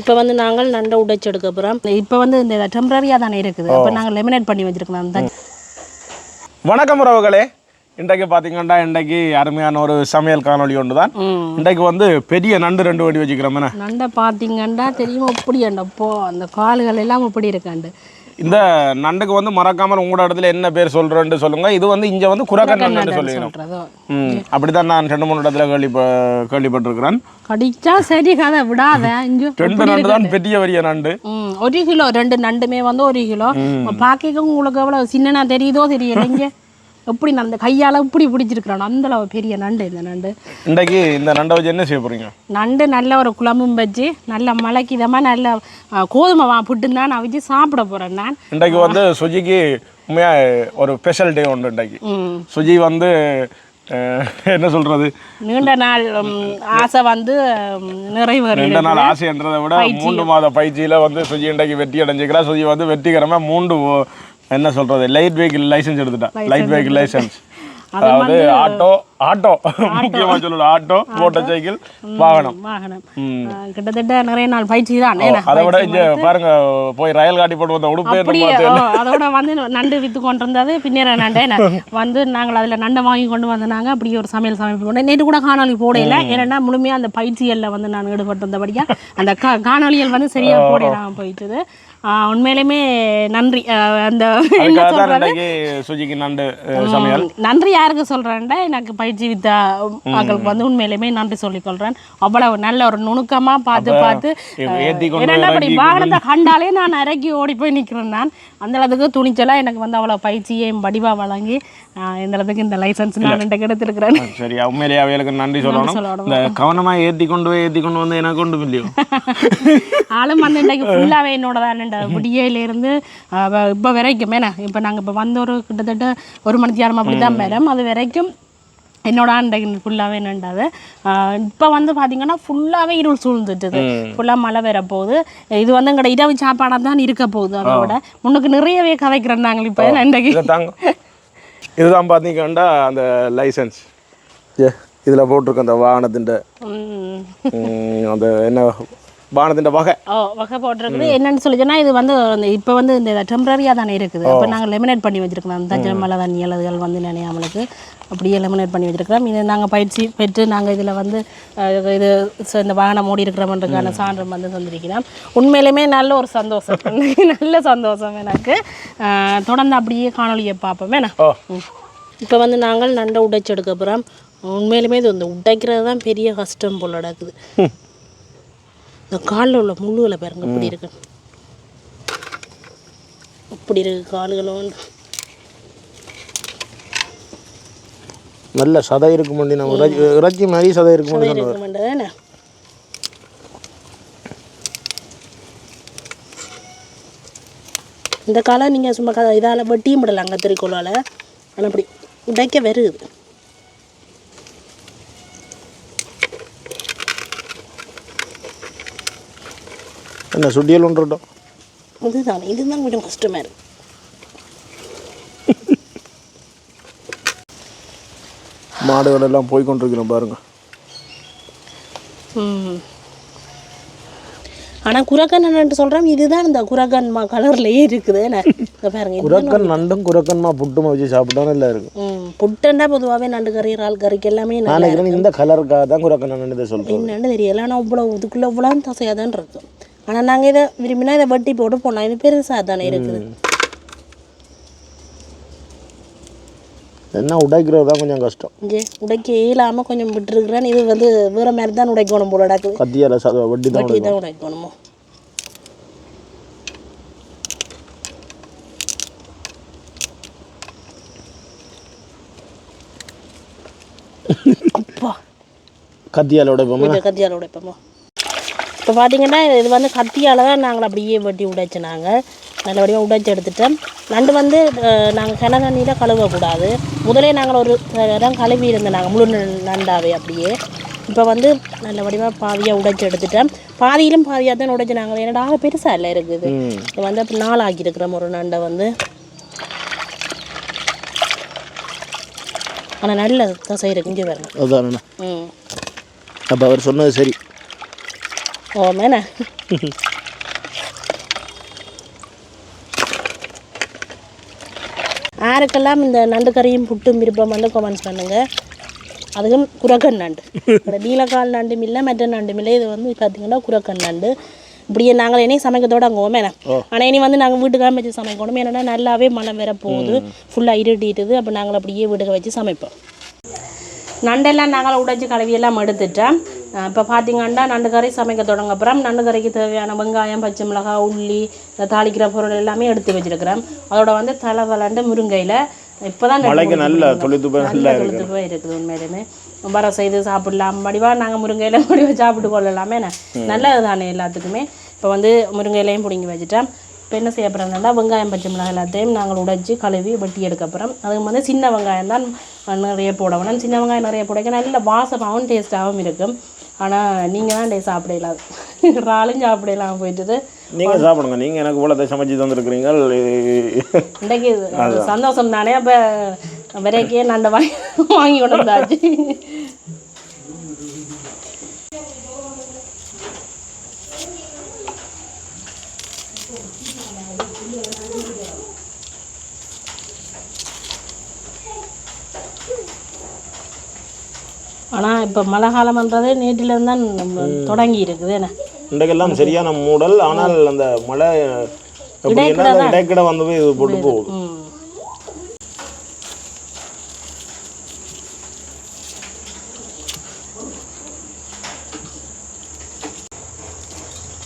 இப்போ வந்து நாங்கள் நண்டை உடைச்சு எடுக்க போகிறோம் இப்போ வந்து இந்த டெம்பரரியாக தானே இருக்குது. அப்போ நாங்கள் லெமினேட் பண்ணி வச்சிருக்கலாம். அந்த வணக்கம் உறவுகளே. இன்றைக்கு பார்த்தீங்கன்னா இன்றைக்கு அருமையான ஒரு சமையல் காணொளி ஒன்று தான். இன்றைக்கு வந்து பெரிய நண்டு ரெண்டு வடி வச்சுக்கிறோம் நண்டை பார்த்தீங்கன்னா தெரியுமா இப்படி போ அந்த கால்கள் எல்லாம் இப்படி இருக்காண்டு. இந்த நண்டுக்கு வந்து மறக்காமல் உங்களோட இடத்துல என்ன பேர் சொல்கிறேன்னு சொல்லுங்க. இது வந்து இங்கே வந்து குரக்கன் நண்டு சொல்லிக்கிறோம் சொல்கிறதோ ம் அப்படிதான் நான் ரெண்டு மூணு இடத்துல கேள்விப்ப கேள்விப்பட்டிருக்கிறேன். கடிச்சா சரி கதை விடாத. ரெண்டு நண்டு தான் பெரிய பெரிய நண்டு. ஒரு கிலோ ரெண்டு நண்டுமே வந்து ஒரு கிலோ. பார்க்க உங்களுக்கு எவ்வளோ சின்னனா தெரியுதோ தெரியல எப்படி அந்த கையால் இப்படி பிடிச்சிருக்கிறான் அந்த அளவு பெரிய நண்டு இந்த நண்டு. இன்றைக்கு இந்த நண்டை வச்சு என்ன செய்ய போறீங்க? நண்டு நல்ல ஒரு குழம்பும் வச்சு நல்ல மலைக்கு இதமாக நல்ல கோதுமை வா புட்டு தான் நான் வச்சு சாப்பிட போகிறேன் நான். இன்றைக்கு வந்து சுஜிக்கு உண்மையாக ஒரு ஸ்பெஷல் டே உண்டு இன்றைக்கு. சுஜி வந்து என்ன சொல்றது? நீண்ட நாள் ஆசை வந்து ம், நிறைவேறி ரெண்டு நாள் ஆசைன்றதை விட மூன்று மாத பயிற்சியில வந்து சுஜி இன்றைக்கு வெற்றி அடைஞ்சிக்கிறா சுஜி வந்து வெற்றிகரமா மூன்று என்ன சொல்றது? லைட் வெஹிக்கிள் லைசன்ஸ் எடுத்துட்டா லைட் வெஹிக்கிள் லைசன்ஸ் அதாவது ஆட்டோ ஆட்டோ முக்கியமா சொல்லணும் ஆட்டோ மோட்டார் சைக்கிள் வாகனம். கிட்டத்தட்ட நிறைய நாள் பயிற்சி தான். அதை விட இங்க பாருங்க போய் ரயில் காட்டி போட்டு வந்த உடுப்பே அதோட வந்து நண்டு வித்து கொண்டு இருந்தது பின்னர் நண்டே வந்து நாங்கள் அதில் நண்டை வாங்கி கொண்டு வந்தனாங்க அப்படி ஒரு சமையல் சமைப்பு பண்ணேன் நேற்று கூட காணொலி போடையில ஏன்னா முழுமையாக அந்த பயிற்சிகளில் வந்து நான் ஈடுபட்டு வந்தபடியா அந்த காணொலிகள் வந்து சரியாக போடையில போயிட்டுது. உண்மையிலுமே நன்றி. அந்த என்ன சொல்றது? இன்றைக்கு சுஜிக்கு நண்டு அஹ், சமையல். நன்றி யாருக்கு சொல்கிறேன்டா எனக்கு பயிற்சி வித்த மக்களுக்கு வந்து உண்மையிலுமே நன்றி சொல்லிக்கொள்கிறேன் அவ்வளவு நல்ல ஒரு நுணுக்கமாக பார்த்து பார்த்து அப்படி இறக்கி வாகனத்தை கண்டாலே நான் இறக்கி ஓடி போய் நிற்கிறேன் நான். அந்த அளவுக்கு துணிச்சலாக எனக்கு வந்து அவ்வளோ பயிற்சியையும் வடிவாக வழங்கி இந்த அளவுக்கு இந்த லைசன்ஸ் நான் இன்றைக்கு எடுத்திருக்கிறேன் சரி உண்மையிலேயே அவைகளுக்கு நன்றி சொல்லணும். இந்த கவனமா ஏத்தி கொண்டு போய் ஏத்தி கொண்டு வந்து எனக்கு கொண்டு இல்லையோ? ஆளும் வந்து இன்றைக்கு ஃபுல்லாகவே என்னோட தான் விடியையிலேருந்து இப்போ வரைக்கும் ஏன்னா இப்போ நாங்கள் இப்போ வந்த ஒரு கிட்டத்தட்ட ஒரு மணி நேரம் அப்படி தான் மேடம். அது வரைக்கும் என்னோட அன்றைக்கு ஃபுல்லாகவே என்னண்டாது இப்போ வந்து பார்த்தீங்கன்னா ஃபுல்லாகவே இருள் சூழ்ந்துட்டுது. ஃபுல்லாக மழை வர போகுது இது வந்து எங்களோட இரவு சாப்பாடாக தான் இருக்க போகுது அதை விட முன்னுக்கு நிறையவே கதைக்கிறோம் நாங்கள் இப்போ இன்றைக்கு இதை தாங்க. இதுதான் பார்த்தீங்கன்னா அந்த லைசன்ஸ் இதில் போட்டிருக்க அந்த வாகனத்தின். அந்த என்ன வாகனத்தின் வகை. ஓ வகை போட்டிருக்குது. என்னன்னு சொல்லி இது வந்து இப்போ வந்து இந்த டெம்பரரியாக தானே இருக்குது. அப்போ நாங்கள் லெமினேட் பண்ணி வச்சிருக்கோம் அந்த தஞ்சை மலை தண்ணி அலகுகள் வந்து நினையாமலுக்கு. அப்படியே லெமினேட் பண்ணி வச்சிருக்கிறோம். இது நாங்கள் பயிற்சி பெற்று நாங்கள் இதில் வந்து இது இந்த வாகனம் ஓடி இருக்கிறோம்ன்றதுக்கான சான்று வந்து தந்திருக்கிறோம். உண்மையிலுமே நல்ல ஒரு சந்தோஷம். நல்ல சந்தோஷம் எனக்கு. தொடர்ந்து அப்படியே காணொலியை பார்ப்போம் இப்போ வந்து நாங்கள் நண்டை உடைச்சு எடுக்க போகிறோம் உண்மையிலுமே இது வந்து உடைக்கிறது தான் பெரிய கஷ்டம் போல் நடக்குது. இந்த காலில் உள்ள முள்ளுகளை பாருங்க இப்படி இருக்கு. இப்படி இருக்கு கால்களும் நல்ல சதை இருக்கு முடி நம்ம. இறைச்சி மாதிரி சதை இருக்கு முடி இருக்க மாட்டேதானே இந்த காலம் நீங்கள் சும்மா இதால் வெட்டியும் விடலாம் கத்திரிக்கோளால் ஆனால் அப்படி உடைக்க வருது. என்ன சுட்டியல் ஒன்றுட்டோம் இதுதான் இதுதான் கொஞ்சம் கஷ்டமாக இருக்கு. மாடுகள் எல்லாம் போய் கொண்டிருக்கிறோம் பாருங்க ஆனால் குரக்கன் என்னன்ட்டு சொல்கிறேன் இதுதான் இந்த குரக்கன் மா கலர்லேயே இருக்குது. பாருங்க குரக்கன் நண்டும் குரக்கன்மா புட்டுமா வச்சு சாப்பிட்டா நல்லா இருக்கும். ம் புட்டுண்டா பொதுவாகவே நண்டு கறி இறால் கறிக்கு எல்லாமே நான் இந்த கலருக்காக தான் குரக்கன் நண்டு சொல்றேன் என்னன்னு தெரியல. ஆனால் இவ்வளோ இதுக்குள்ளே இவ்வளோ தசையாக தான் இருக்கும் ஆனால் நாங்கள் இதை விரும்பினா இதை வெட்டி போட்டு போனோம் இது பெருசாக தானே இருக்குது. என்ன உடைக்கிறது தான் கொஞ்சம் கஷ்டம். இங்கே உடைக்க இயலாமல் கொஞ்சம் விட்டுருக்குறேன். இது வந்து வேறு மாதிரி தான் உடைக்கணும் போல நடக்குது கத்தியால வட்டி தான் வெட்டி தான் உடைக்கணுமோ. கத்தியால உடைப்போமா? கத்தியால் உடைப்போமோ? இப்போ பார்த்தீங்கன்னா இது வந்து கத்தியால் தான் நாங்கள் அப்படியே வெட்டி உடைச்சு நாங்கள் நல்லபடியாக உடைச்சு எடுத்துட்டோம். நண்டு வந்து நாங்கள் கிண தண்ணியில் கழுவக்கூடாது முதலே நாங்கள் ஒரு இடம் கழுவி இருந்தோம் நாங்கள் முழு நண்டாவே அப்படியே. இப்போ வந்து நல்லபடியாக பாதியாக உடைச்சு எடுத்துட்டோம். பாதியிலும் பாதியாக தான் உடைச்சு நாங்கள் என்னடா பெருசாக இல்லை இருக்குது. இது வந்து அப்போ நாள் ஆக்கியிருக்கிறோம் ஒரு நண்டை வந்து. ஆனால் நல்ல தசை இருக்கு இங்கே வரணும் ம். அப்போ அவர் சொன்னது சரி. ஓ மேனே யாருக்கெல்லாம் இந்த நண்டு கறியும் புட்டும் விருப்பம் வந்து கமெண்ட்ஸ் பண்ணுங்க. அதுவும் குரக்கன் நண்டு. நீலக்கால் நண்டும் இல்லை மற்ற நண்டும் இல்லை இது வந்து பார்த்தீங்கன்னா குரக்கன் நண்டு. இப்படியே நாங்கள் இனி சமைக்கிறதோட அங்கே ஓமேனா. ஆனால் இனி வந்து நாங்கள் வீட்டுக்காக வச்சு சமைக்கணும். ஏன்னா நல்லாவே மழை வேற போகுது. ஃபுல்லாக இருட்டிட்டுது அப்போ நாங்கள் அப்படியே வீட்டுக்கு வச்சு சமைப்போம். நண்டெல்லாம் நாங்கள் உடைச்சி கழுவியெல்லாம் எடுத்துட்டோம் இப்போ பார்த்தீங்கன்னா நண்டு கறி சமைக்க தொடங்க அப்புறம் நண்டு கறிக்கு தேவையான வெங்காயம் பச்சை மிளகாய் உள்ளி இந்த தாளிக்கிற பொருள் எல்லாமே எடுத்து வச்சிருக்கிறோம். அதோட வந்து தலை வளண்டு முருங்கையில் இப்போ தான் நல்ல போய் இருக்குது. உண்மையிலுமே. வர செய்து சாப்பிடலாம். வடிவாக நாங்கள் முருங்கையில வடிவாக சாப்பிட்டு கொள்ளலாமே என்ன? நல்லது தானே எல்லாத்துக்குமே. இப்போ வந்து முருங்கையிலையும் பிடுங்கி வச்சுட்டேன் இப்போ என்ன செய்ய போகிறோம்னா வெங்காயம் பச்சை மிளகாய் எல்லாத்தையும் நாங்கள் உடைச்சி கழுவி வெட்டி எடுக்க போகிறோம் அதுக்கு வந்து சின்ன வெங்காயம் தான் நிறைய போட வேணும் சின்ன வெங்காயம் நிறைய போட நல்ல வாசமாகவும் டேஸ்ட்டாகவும் இருக்கும். ஆனால் நீங்கள் தான் டே சாப்பிடலாம். இறாலும் சாப்பிடலாம் போயிட்டு நீங்க சாப்பிடுங்க. நீங்க எனக்கு இவ்வளோத்தை சமைச்சு தந்துருக்குறீங்க. இன்றைக்கு சந்தோஷம் தானே. அப்போ விரைக்கே நண்டை வாங்கி வாங்கி கொண்டு வந்தாச்சு. ஆனால் இப்போ மழை காலம்ன்றது நேற்றிலேருந்து தான் நம்ம தொடங்கி இருக்குது என்ன? இன்றைக்கெல்லாம் சரியான மூடல். ஆனால் அந்த மழை இடைக்கிட வந்து போய் இது போட்டு போகுது.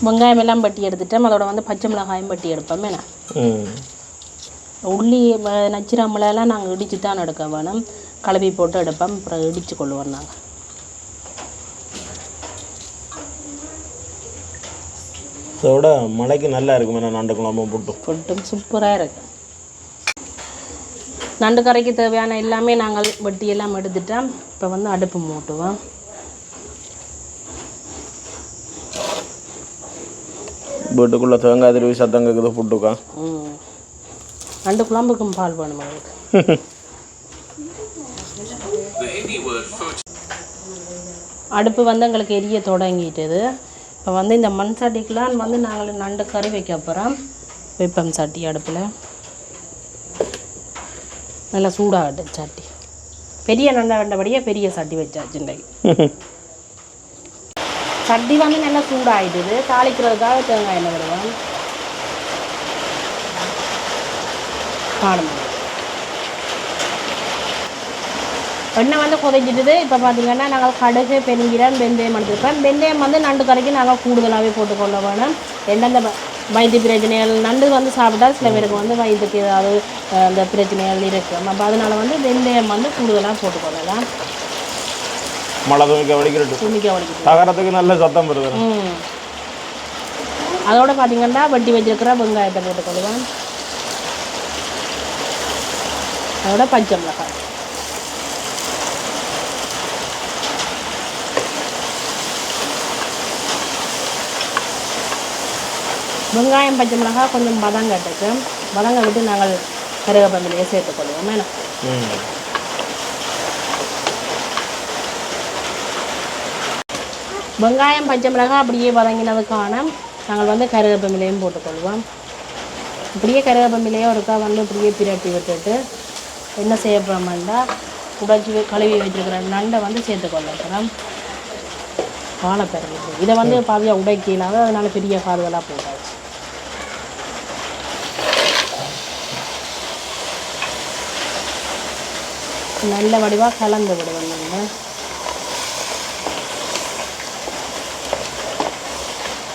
வெங்காயம் எல்லாம் பட்டி எடுத்துட்டோம். அதோட வந்து பச்சை மிளகாயும் பட்டி எடுப்போம். என்ன? உள்ளி நச்சிரா மிளகாலாம் நாங்கள் இடித்து தான் எடுக்க வேணும். கலவி போட்டு எடுப்போம் அப்புறம் இடித்து கொள்ளுவோம் நாங்கள் இதோட மழைக்கு நல்லா இருக்கும் என்ன நண்டு குழம்பு போட்டு. கொட்டும் சூப்பராக இருக்கு. நண்டு கறிக்கு தேவையான எல்லாமே நாங்கள் வெட்டி எல்லாம் எடுத்துட்டோம். இப்போ வந்து அடுப்பு மூட்டுவோம். வீட்டுக்குள்ளே தேங்காய் திருவி சத்தம் கேட்குது புட்டுக்கா. நண்டு குழம்புக்கும் பால் வேணும் அவருக்கு அடுப்பு வந்து எங்களுக்கு எரிய தொடங்கிட்டது. இப்போ வந்து இந்த மண் சட்டிக்கெலாம் வந்து நாங்கள் நண்டு கறி வைக்க போகிறோம் வெப்பம் சட்டி அடுப்பில். நல்லா சூடாகட்டும் சட்டி. பெரிய நண்டை வேண்டபடியே பெரிய சட்டி வச்சாச்சு இன்றைக்கு. சட்டி வந்து நல்லா சூடாகிடுது தாளிக்கிறதுக்காக தேங்காய் எண்ணெய் விடுவோம் பாடுங்க எண்ணெய் வந்து கொதிச்சிட்டுது இப்போ பார்த்தீங்கன்னா நாங்கள் கடுகு பெருங்கீரம் வெந்தயம் எடுத்துருக்கோம். வெந்தயம் வந்து நண்டு கறிக்கு நாங்கள் கூடுதலாகவே போட்டுக்கொள்ள வேணும் எந்தெந்த வயிற்று பிரச்சனைகள் நண்டு வந்து சாப்பிட்டா சில பேருக்கு வந்து வயிற்றுக்கு ஏதாவது அந்த பிரச்சனைகள் இருக்கும் அப்போ அதனால வந்து வெந்தயம் வந்து கூடுதலாக போட்டுக்கொள்ளலாம் மழை துணிக்க வடிக்கிறது துணிக்க வலிக்குது தகரத்துக்கு நல்ல சத்தம் வருது. ம். அதோட பார்த்தீங்கன்னா வட்டி வச்சிருக்கிற வெங்காயத்தை போட்டுக்கொள்ளுவேன் அதோட பச்சை மிளகாய். வெங்காயம் பச்சை மிளகாய் கொஞ்சம் பதம் கட்டுக்கு. பதங்க விட்டு நாங்கள் கருவேப்பிலையே சேர்த்துக்கொள்வோம் என்ன? வெங்காயம் பச்சை மிளகாய் அப்படியே வதங்கினதுக்கான நாங்கள் வந்து கருவேப்பமிலையும் போட்டுக்கொள்வோம் இப்படியே கருவேப்பமிலையும் ஒருக்கா வந்து இப்படியே பிரட்டி விட்டுட்டு என்ன செய்ய போகிறோம்னா உடைச்சி கழுவி வச்சிருக்கிற நண்டை வந்து சேர்த்துக்கொள்ள போகிறோம் வாழைப்பறவை இதை வந்து பாதியாக உடைக்கலாத அதனால பெரிய கால்களாக போட்டாச்சு நல்ல வடிவாக கலந்து விடுவோம் நீங்கள்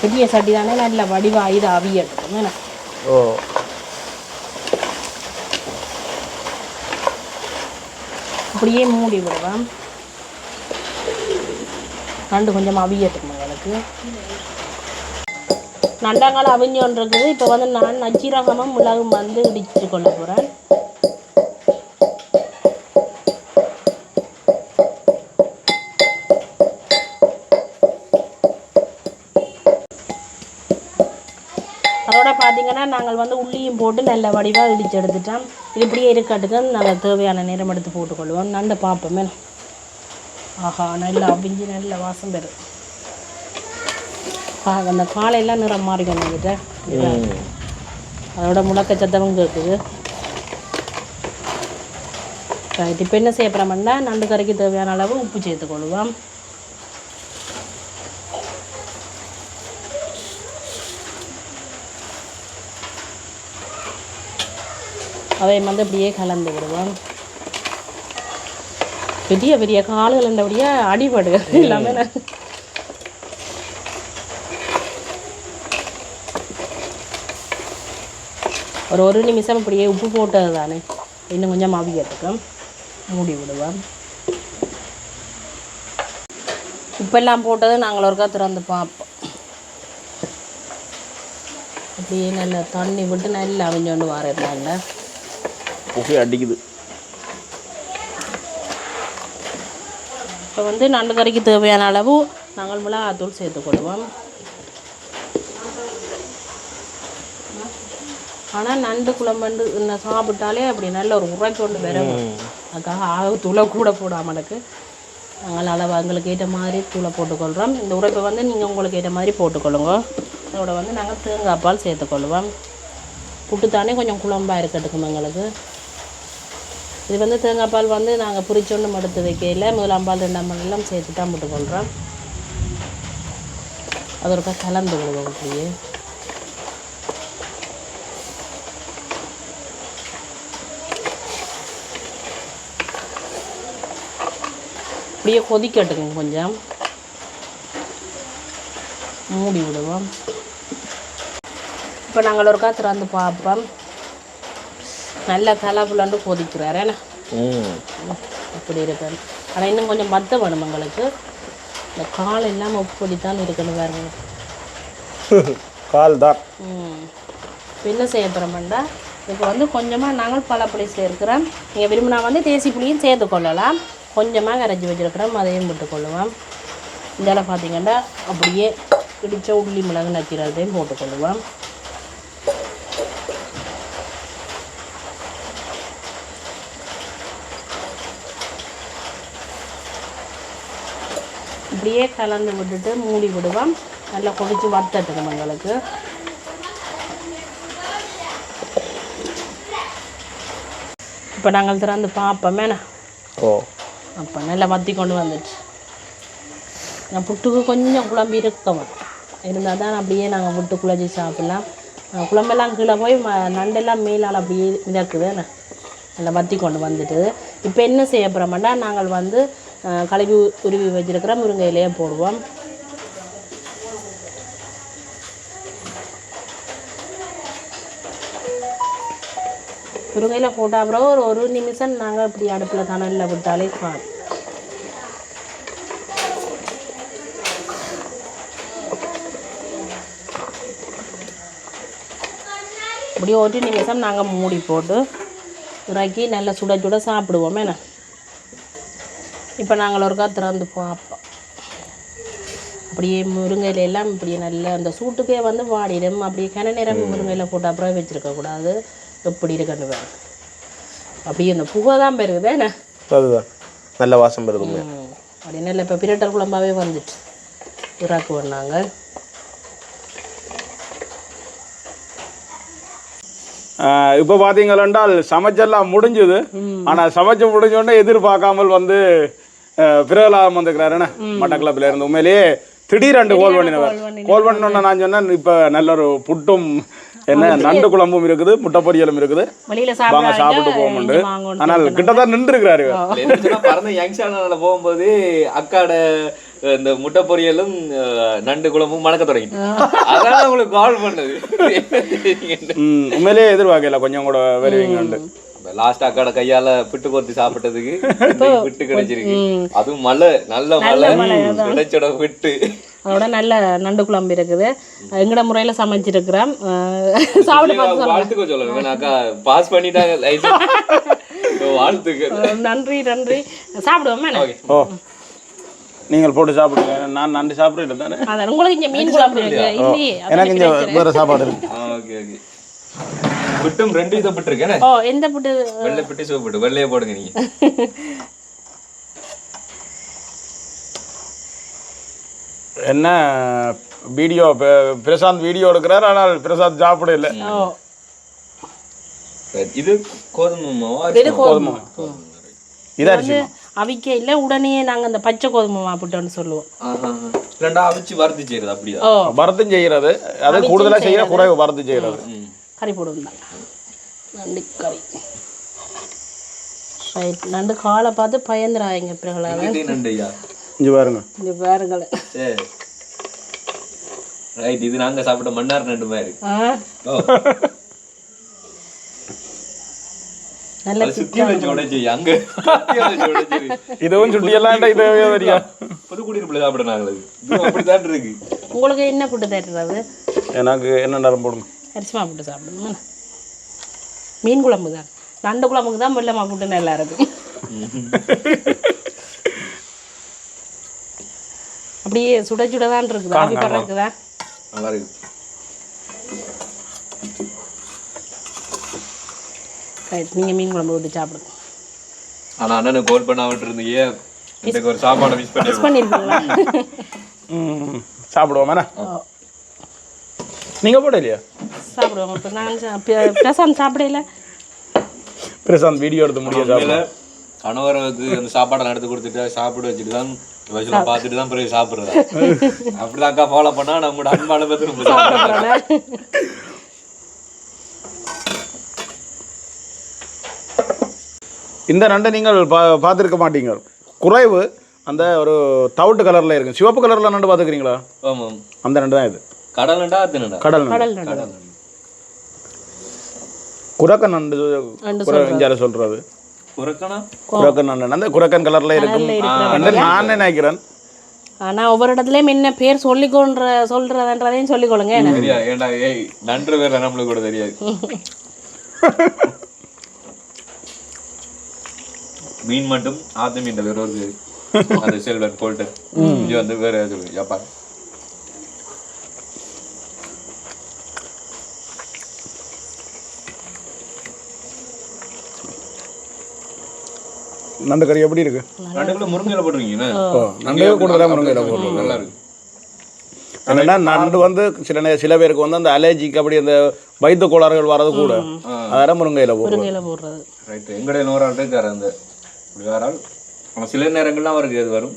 பெரிய சட்டி தானே நல்ல வடிவா இது அவியட்டும் என்ன? ஓ. அப்படியே மூடி விடுவேன் நண்டு கொஞ்சம் அவியட்டும் எனக்கு நண்டங்கால் அவிஞ்சோன்றது இப்போ வந்து நான் நச்சீரகமும் மிளகும் வந்து இடிச்சு கொள்ள போகிறேன் பார்த்தீங்கன்னா நாங்கள் வந்து உள்ளியும் போட்டு நல்ல வடிவாக இடிச்சு எடுத்துட்டோம். இது இப்படியே இருக்கட்டுக்கு நாங்கள் தேவையான நேரம் எடுத்து போட்டுக்கொள்வோம். நண்டை பார்ப்போமே ஆஹா நல்ல அவிஞ்சு நல்ல வாசம் பெறும். அந்த காலையெல்லாம் நிறம் மாறி கொண்டு வந்துட்டேன் அதோட முழக்க சத்தமும் கேட்குது இப்போ என்ன செய்ய போகிறோம்னா நண்டு கறிக்கு தேவையான அளவு உப்பு சேர்த்துக்கொள்வோம். அதை வந்து அப்படியே கலந்து விடுவோம். பெரிய பெரிய கால்கள் இருந்தபடியே அடிபடுகிறது எல்லாமே ஒரு ஒரு நிமிஷம் இப்படியே உப்பு போட்டது தானே. இன்னும் கொஞ்சம் அவியத்துக்கும் மூடி விடுவோம். உப்பெல்லாம் போட்டது நாங்கள் ஒருக்கா திறந்து பார்ப்போம். அப்படியே நல்லா தண்ணி விட்டு நல்லா அவிஞ்சோண்டு வரட்டாங்க புகை அடிக்குது. இப்போ வந்து நண்டு கறிக்கு தேவையான அளவு நாங்கள் மிளகாத்தூள் சேர்த்துக்கொள்வோம் ஆனால் நண்டு குழம்பு சாப்பிட்டாலே அப்படி நல்ல ஒரு உரைப்பு கொண்டு வரும் அதுக்காக ஆக தூளை கூட போடாமலுக்கு நாங்கள் அளவு எங்களுக்கு ஏற்ற மாதிரி தூளை போட்டுக்கொள்கிறோம் இந்த உரைப்பை வந்து நீங்கள் உங்களுக்கு ஏற்ற மாதிரி போட்டுக்கொள்ளுங்க. அதோட வந்து நாங்கள் தேங்காய் பால் சேர்த்துக்கொள்வோம் புட்டுத்தானே கொஞ்சம் குழம்பா இருக்கட்டுக்கும் எங்களுக்கு. இது வந்து தேங்காய் பால் வந்து நாங்கள் புரிச்சொன்று எடுத்து வைக்கையில் முதலாம் பால் ரெண்டாம் பால் எல்லாம் சேர்த்து தான் போட்டுக்கொள்கிறோம் அது ஒருக்கா கலந்து விடுவோம் அப்படியே. அப்படியே கொதிக்கட்டுங்க கொஞ்சம். மூடி விடுவோம். இப்போ நாங்கள் ஒருக்கா திறந்து பார்ப்போம். நல்ல கலப்புலண்டு கொதிக்கிறார் ஏன்னா ம். அப்படி இருக்காது ஆனால் இன்னும் கொஞ்சம் மத்த வேணும் எங்களுக்கு. இந்த கால் இல்லாமல் இப்படித்தான் இருக்கணும் பாருங்க. கால் தான். இப்போ என்ன செய்ய போகிறோம்டா இப்போ வந்து கொஞ்சமாக நாங்கள் பழப்புளி சேர்க்கிறோம். நீங்கள் விரும்பினா வந்து தேசி புளியும் சேர்த்து கொள்ளலாம். கொஞ்சமாக கரைச்சி வச்சுருக்கிறோம் அதையும் போட்டுக்கொள்ளுவோம் இதில் பார்த்தீங்கன்னா அப்படியே இடித்த உள்ளி மிளகு நக்கிறதையும் போட்டுக்கொள்ளுவோம் இப்படியே கலந்து விட்டுட்டு மூடி விடுவோம். நல்லா கொதிச்சு வத்தட்டுங்க எங்களுக்கு இப்போ நாங்கள் திறந்து பார்ப்போமே. ஓ. அப்போ நல்லா வத்தி கொண்டு வந்துச்சு. நான் புட்டுக்கு கொஞ்சம் குழம்பு இருக்கவும் இருந்தால் தான் அப்படியே நாங்கள் புட்டு குழச்சி சாப்பிட்லாம். குழம்பெல்லாம் கீழே போய் நண்டெல்லாம் மேலால் அப்படியே மிதக்குது. என்ன? நல்லா வத்தி கொண்டு வந்துட்டு. இப்போ என்ன செய்ய போகிறோம்னா நாங்கள் வந்து கழுவி உருவி வச்சிருக்கிற முருங்கை இலையை போடுவோம். முருங்கையில் போட்ட அப்புறம் ஒரு ஒரு நிமிஷம் நாங்கள் இப்படி அடுப்பில் தணலில் விட்டாலே காணும் இப்படி ஒரு நிமிஷம் நாங்கள் மூடி போட்டு இறக்கி நல்லா சுட சுட சாப்பிடுவோம் என்ன? இப்போ நாங்கள் ஒருக்கா திறந்து பார்ப்போம் அப்படியே முருங்கையில எல்லாம் இப்படி நல்ல அந்த சூட்டுக்கே வந்து வாடிடும். அப்படியே கிண நேரம் முருங்கையில் போட்டு அப்புறம் வச்சுருக்கக்கூடாது எப்படி இருக்குன்னு அப்படியே இந்த புகை தான் பெருகுது என்ன? அதுதான். நல்ல வாசம் வருது ம். அப்படி நல்ல இப்போ பிரட்டர் குழம்பாவே வந்துட்டு இறாக்குவோம் நாங்கள் இப்போ பார்த்தீங்களென்றால் சமைச்செல்லாம் முடிஞ்சுது. ஆனால் சமைச்சு முடிஞ்ச உடனே எதிர்பார்க்காமல் வந்து பிரகலாதம் வந்துக்கிறாருன்னு மட்டக்களப்பில் இருந்து. உண்மையிலேயே திடீர் ரெண்டு கோல் பண்ணினவர் கோல் பண்ணோன்னு நான் சொன்னேன். இப்போ நல்ல ஒரு புட்டும் என்ன நண்டு குழம்பும் இருக்குது முட்டை பொரியலும் இருக்குது. வெளியில் வாங்க சாப்பிட சாப்பிட்டு போகும்ண்டு வாங்கணும் ஆனால் கிட்டத்தட்ட நின்று இருக்கிறாரு பறந்த யங் சேனல்ல போகும்போது அக்காட இந்த முட்டை பொரியலும் நண்டு குழம்பும் மணக்க தொடங்கிட்டு. அதான் உங்களுக்கு கால் பண்ணது. ம், உண்மையிலேயே எதிர்பார்க்கல. கொஞ்சம் கூட வருவீங்கண்டு லாஸ்ட் அக்காட கையால பிட்டு கொத்தி சாப்பிட்டதுக்கு பிட்டு கிடைச்சிருக்கு. அதுவும் மழை நல்ல மழை கிடைச்சோட விட்டு அதோட நல்ல நண்டு குழம்பு இருக்குது. எங்கட முறையில் சமைச்சிருக்கிறோம் அஹ் சாப்பிட பார்த்து அக்கா பாஸ் பண்ணிட்டாங்க வாழ்த்துக்கள். சொல்லுங்க. நன்றி நன்றி. சாப்பிடுவோமே நீங்கள் போட்டு சாப்பிடுங்க. நான் நண்டு சாப்பிட்றேன் தானே? அதான் உங்களுக்கு இங்கே மீன் குழம்பு இருக்கு. எனக்கு இந்த வேறு சாப்பாடு இருக்கு. Okay okay. பிட்டும் ரெண்டு வித பிட்டு இருக்கேன் ஓ எந்த புட்டு? வெள்ளை பிட்டு சிவப்பு பிட்டு. வெள்ளையே போடுங்க நீங்க. என்ன வீடியோ பிரசாந்த் வீடியோ எடுக்கிறார் ஆனால் பிரசாந்த் சாப்பிட இல்லை. இது கோதுமை கோதுமை இதா வந்து அவிக்க இல்லை உடனே நாங்க அந்த பச்சை கோதுமை மாப்பிட்டோன்னு சொல்லுவோம். ஆஹா. ரெண்டா அவிச்சு வறுத்து செய்யறது அப்படியா? வறுத்தும் செய்கிறது அது கூடுதலாக செய்கிற குறைவு வறுத்து செய்கிறது ம். கறி போடுவோம் தான் நண்டு கறி. ரைட். நண்டு காலை பார்த்து இது நண்டையா? இங்கே பாருங்க. இந்த பேருங்களை. ரைட் இது நாங்க சாப்பிட்ட மன்னார் நண்டு மாதிரி. நல்ல சுத்தி வச்சு உடைச்சு அங்க. இதுவும் சுட்டியெல்லாம் இது தெரியா புது குடியிருப்புல சாப்பிட நாங்கள் அப்படித்தான் இருக்கு. உங்களுக்கு என்ன ஃபுட்டு தருறது எனக்கு என்ன நேரம் போடுங்க. அரிசிமா ஃபுட்டு சாப்பிடணும் மீன் குழம்பு தான். நண்டு குழம்புக்கு தான் வெள்ளமா ஃபுட்டு நல்லா இருக்கும் அப்படியே சுட சுட தான் இருக்குது. ஆவி நல்லா இருக்கு ரைட் நீங்கள் மீன் குழம்பு விட்டு சாப்பிடுங்க. ஆனா அண்ணனுக்கு கால் பண்ண விட்டு இருந்தீங்க. எனக்கு ஒரு சாப்பாடை மிஸ் பண்ணி மிஸ் பண்ணியிருக்கீங்களா ம் சாப்பிடுவோம் என்ன? நீங்கள் போட இல்லையா? சாப்பிடுவோம் இப்போ நான் பிரசாந்த் சாப்பிடல. பிரசாந்த் வீடியோ எடுத்து முடிய உண்மையில கணவருக்கு அந்த சாப்பாடை எடுத்து கொடுத்துட்டு சாப்பிட வச்சுட்டு தான் வயசுல பார்த்துட்டு தான் பிறகு சாப்பிடுறது அப்படிதான் அக்கா ஃபாலோ பண்ணா நம்மளோட அன்பான பத்தி நம்ம சாப்பிடுறோம் இந்த நண்டை நீங்கள் பா பார்த்துருக்க மாட்டீங்க. குறைவு அந்த ஒரு தவிட்டு கலரில் இருக்கு. சிவப்பு கலரில் நண்டு பார்த்துக்கிறீங்களா? ஆமாம். அந்த நண்டு தான் இது. கடல் நண்டா கடல் நண்டு. கடல் நண்டு. கடல் நண்டு குரக்க நண்டு நண்டு குர- இஞ்சால சொல்றது குரக்கன் அந்த குரக்கன் கலர்ல இருக்கும். நான் நினைக்கிறேன்? ஆனா ஒவ்வொரு இடத்துலயும் என்ன பேர் சொல்லிக்கொன்ற சொல்றதுன்றதையும் சொல்லிக்கொள்ளுங்க. என்ன? சரியா ஏண்டா ஏய் நன்று வேற நம்மளுக்கு கூட தெரியாது. மீன் மட்டும் ஆத்து மீன் வேற ஒரு அது செல்வன் போல்ட்டு இது வந்து வேற இது எப்பா நண்டு கறி எப்படி இருக்கு? நண்டுக்குள்ள முருங்கையில நண்டு கூடுதலாக முருங்கையில் போடுறோம் நல்லா இருக்கு. என்னன்னா நண்டு வந்து சில சில பேருக்கு வந்து அந்த அலர்ஜிக்கு அப்படி அந்த வயிற்று கோளாறுகள் வர்றது கூட அதெல்லாம் முருங்கையில் போடுறோம் முருங்கையில போடுறது. ரைட் எங்கடைய நூறு ஆள் இருக்காரு அந்த ஆள் சில நேரங்கள்லாம் அவருக்கு அது வரும்.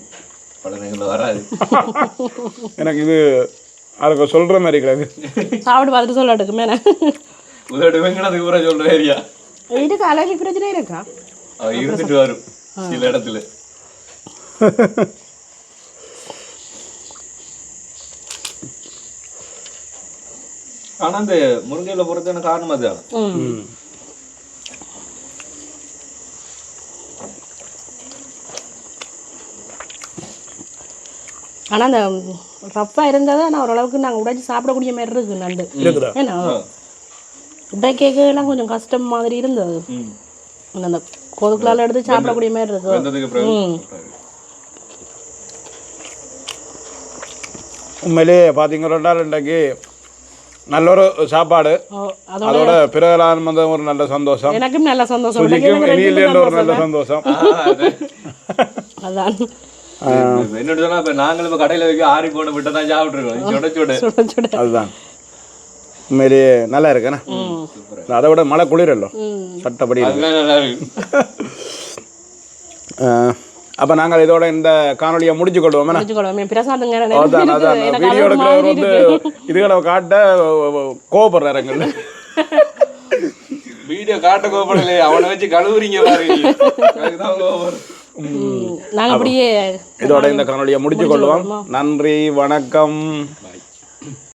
பல நேரங்களில் வராது. எனக்கு இது அதுக்கு சொல்கிற மாதிரி கிடக்கு. சாப்பிட்டு பார்த்துட்டு சொல்லட்டுக்கு மேலே உதவி வெங்கடத்துக்கு பூரா சொல்ற ஏரியா? இதுக்கு அலர்ஜி பிரச்சனை இருக்கா? அவர் இருந்துட்டு வரும். சில இடத்துல. ஆனா அந்த முருங்கையில போறதுக்கான காரணம் அதுதான் ம். ஆனா அந்த ரஃப்பாக இருந்தது ஆனால் ஓரளவுக்கு நாங்கள் உடைச்சி சாப்பிடக்கூடிய மாதிரி இருக்கு நண்டு. இருக்குதா? ஏன்னா உடைக்கெல்லாம் கொஞ்சம் கஷ்டம் மாதிரி இருந்தது. அந்த கொதுக்கலால் எடுத்து சாப்பிடக்கூடிய மாதிரி இருக்கு? உண்மையிலே பார்த்தீங்கன்னா இன்றைக்கு நல்ல ஒரு சாப்பாடு. அதோட பிறகு வந்து ஒரு நல்ல சந்தோஷம். எனக்கும் நல்ல சந்தோஷம். ஒரு நல்ல சந்தோஷம். அதான். என்னோட சொன்னா இப்ப நாங்களும் இப்ப கடையில வைக்க ஆறி போன விட்டு தான் சாப்பிட்டுருக்கோம். சுட சுட. அதுதான். உண்மையிலேயே நல்லா இருக்குண்ணே அதை விட மழை குளிரല്ലോ ம். சட்டப்படி அப்போ நாங்கள் இதோட இந்த காணொலியை முடிச்சு கொள்வோம் வீடியோ எடுக்கிறவர் வந்து இதுகளை காட்ட கோபப்படுறாரு எங்களை வீடியோ காட்ட கோபப்படலையே அவனை வச்சு கழுவுறீங்க பாருங்க. இதோட இந்த காணொலியை முடிச்சு கொள்வோம் நன்றி வணக்கம்.